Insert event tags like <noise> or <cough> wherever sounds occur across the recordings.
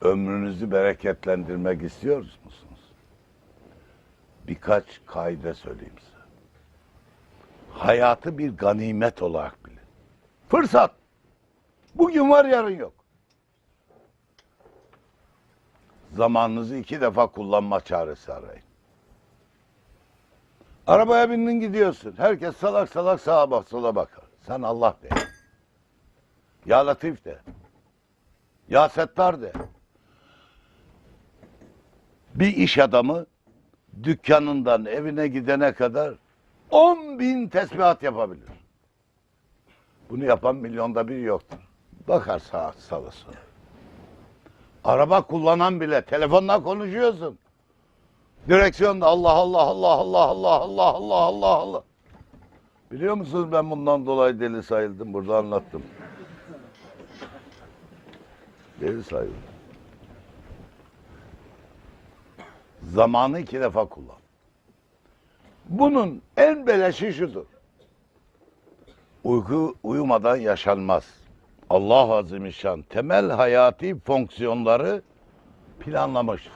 ömrünüzü bereketlendirmek istiyor musunuz? Birkaç kaide söyleyeyim size. Hayatı bir ganimet olarak bilin. Fırsat. Bugün var yarın yok. Zamanınızı iki defa kullanma çaresi arayın. Arabaya bindin gidiyorsun. Herkes salak salak sağa bak sola bakar. Sen Allah de. Ya Latif de. Ya Settar de. Bir iş adamı dükkanından evine gidene kadar 10 bin tesbihat yapabilir. Bunu yapan milyonda bir yoktur. Bakar sağa sola. Araba kullanan bile telefonla konuşuyorsun. Direksiyonda Allah Allah Allah Allah Allah Allah Allah Allah Allah. Biliyor musunuz ben bundan dolayı deli sayıldım. Burada anlattım. Deli sayıldım. Zamanı iki defa kullan. Bunun en beleşi şudur. Uyku uyumadan yaşanmaz. Allah Azimüşşan temel hayati fonksiyonları planlamıştır.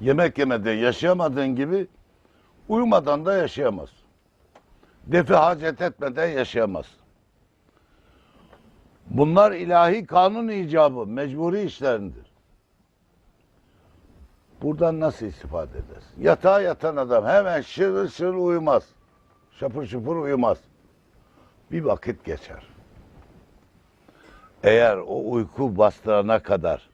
Yemek yemede yaşayamadığın gibi uyumadan da yaşayamaz. Defi hacet etmeden yaşayamaz. Bunlar ilahi kanun icabı, mecburi işlerindir. Buradan nasıl istifade edersin? Yatağa yatan adam hemen şırıl şırıl uyumaz. Şapır şupur uyumaz. Bir vakit geçer. Eğer o uyku bastırana kadar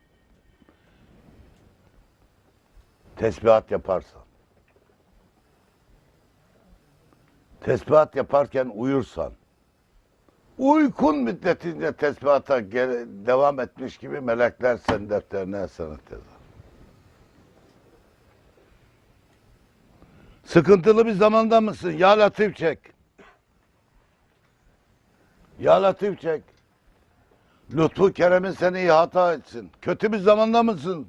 tesbihat yaparsan, tesbihat yaparken uyursan, uykun müddetince tesbihata devam etmiş gibi melekler senin defterine sanat yazar. Sıkıntılı bir zamanda mısın? Ya Latif çek. Ya Latif çek. Lütfu Kerem'in seni ihata etsin. Kötü bir zamanda mısın?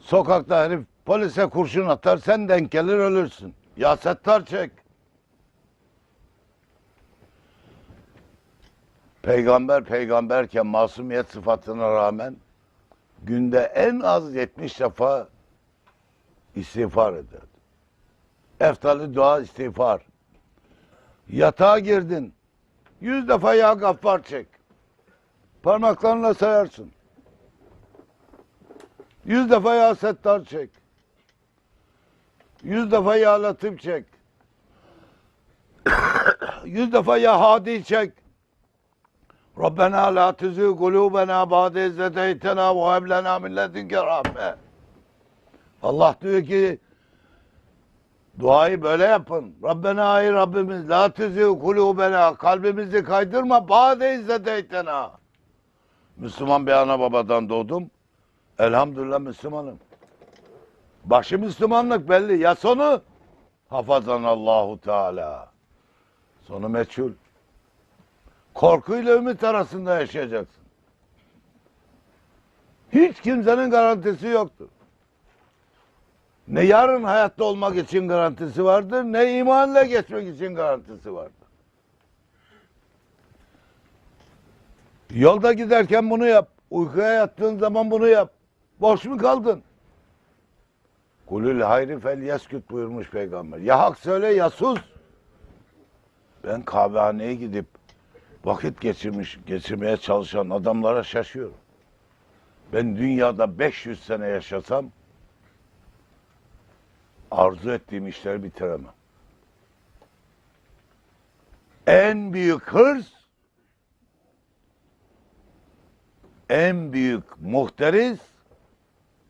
Sokakta herif polise kurşun atar, sen denk gelir ölürsün. Ya Settar çek. Peygamber peygamberken masumiyet sıfatına rağmen günde en az 70 defa istiğfar ederdi. Eftali dua istiğfar. Yatağa girdin. Yüz defa ya gaffar çek. Parmaklarınla sayarsın. Yüz defa ya settar çek. Yüz defa ya latif çek. <coughs> Yüz defa ya hadi çek. Rabbena la tuzigh kulubena ba'de iz hedeytena ve heb lena min ledunke rahme. Allah diyor ki duayı böyle yapın. Rabbena ay Rabbimiz la tuzigh kulubena kalbimizi kaydırma ba'de iz hedeytena. Müslüman bir ana babadan doğdum. Elhamdülillah Müslümanım. Başı Müslümanlık belli. Ya sonu? Hafazan Allahu Teala. Sonu meçhul. Korkuyla ümit arasında yaşayacaksın. Hiç kimsenin garantisi yoktur. Ne yarın hayatta olmak için garantisi vardır, ne imanla geçmek için garantisi vardır. Yolda giderken bunu yap. Uykuya yattığın zaman bunu yap. Boş mu kaldın? Kulül hayri fel yesküt buyurmuş peygamber. Ya hak söyle ya sus. Ben kahvehaneye gidip vakit geçirmiş, geçirmeye çalışan adamlara şaşıyorum. Ben dünyada 500 sene yaşasam arzu ettiğim işleri bitiremem. En büyük hırs en büyük muhteris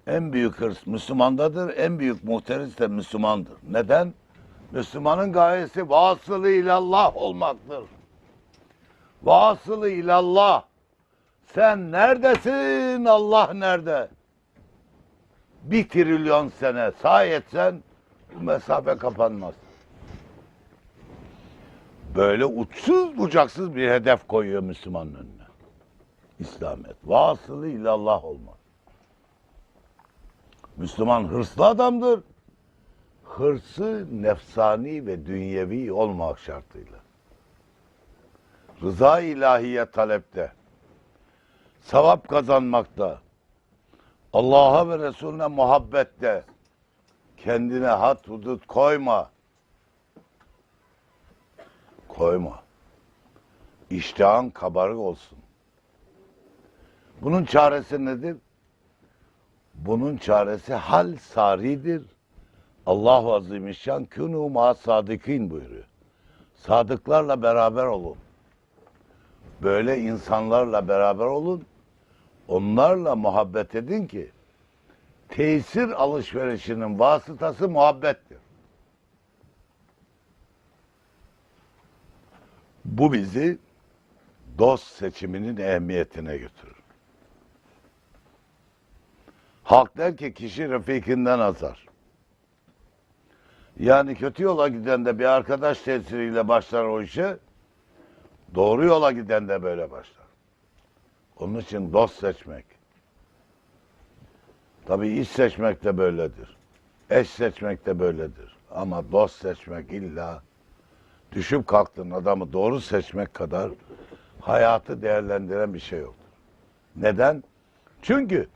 en büyük hırs Müslümandadır. En büyük muhteris de Müslümandır. Neden? Müslümanın gayesi vasılı ilallah olmaktır. Vasılı ilallah. Sen neredesin? Allah nerede? Bir trilyon sene sağ etsen bu mesafe kapanmaz. Böyle uçsuz bucaksız bir hedef koyuyor Müslümanın önüne. İslamiyet. Vasılı ilallah olmak. Müslüman hırslı adamdır. Hırsı nefsani ve dünyevi olmak şartıyla. Rıza ilahiye talepte sevap kazanmakta, Allah'a ve Resulüne muhabbette kendine had hudut koyma. Koyma. İştahın kabarık olsun. Bunun çaresi nedir? Bunun çaresi hal saridir. Allahu Azimüşşan künû ma sadıkîn buyuruyor. Sadıklarla beraber olun. Böyle insanlarla beraber olun. Onlarla muhabbet edin ki tesir alışverişinin vasıtası muhabbettir. Bu bizi dost seçiminin ehemmiyetine götürür. Halk der ki kişi refikinden azar. Yani kötü yola giden de bir arkadaş tesiriyle başlar o işe. Doğru yola giden de böyle başlar. Onun için dost seçmek. Tabii iş seçmek de böyledir. Eş seçmek de böyledir. Ama dost seçmek illa düşüp kalktığın adamı doğru seçmek kadar hayatı değerlendiren bir şey yoktur. Neden? Çünkü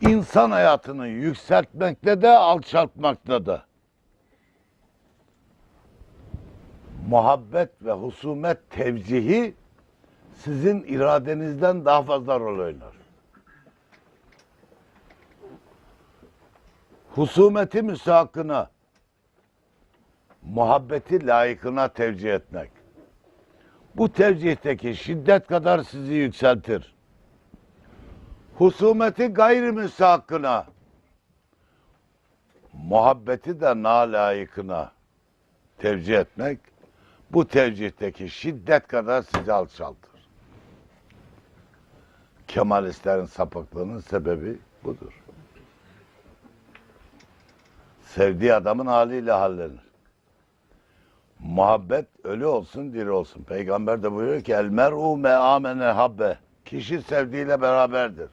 insan hayatını yükseltmekte de alçaltmakta da muhabbet ve husumet tevcihi sizin iradenizden daha fazla rol oynar. Husumeti müsahakkına, muhabbeti layıkına tevcih etmek. Bu tevcihteki şiddet kadar sizi yükseltir. Husumeti gayri müsahakkına, muhabbeti de na layıkına tevcih etmek, bu tevcihteki şiddet kadar sizi alçaltır. Kemalistlerin sapıklığının sebebi budur. Sevdiği adamın haliyle hallenir. Muhabbet ölü olsun diri olsun. Peygamber de buyuruyor ki el mer'u me amene habbe. Kişi sevdiğiyle beraberdir.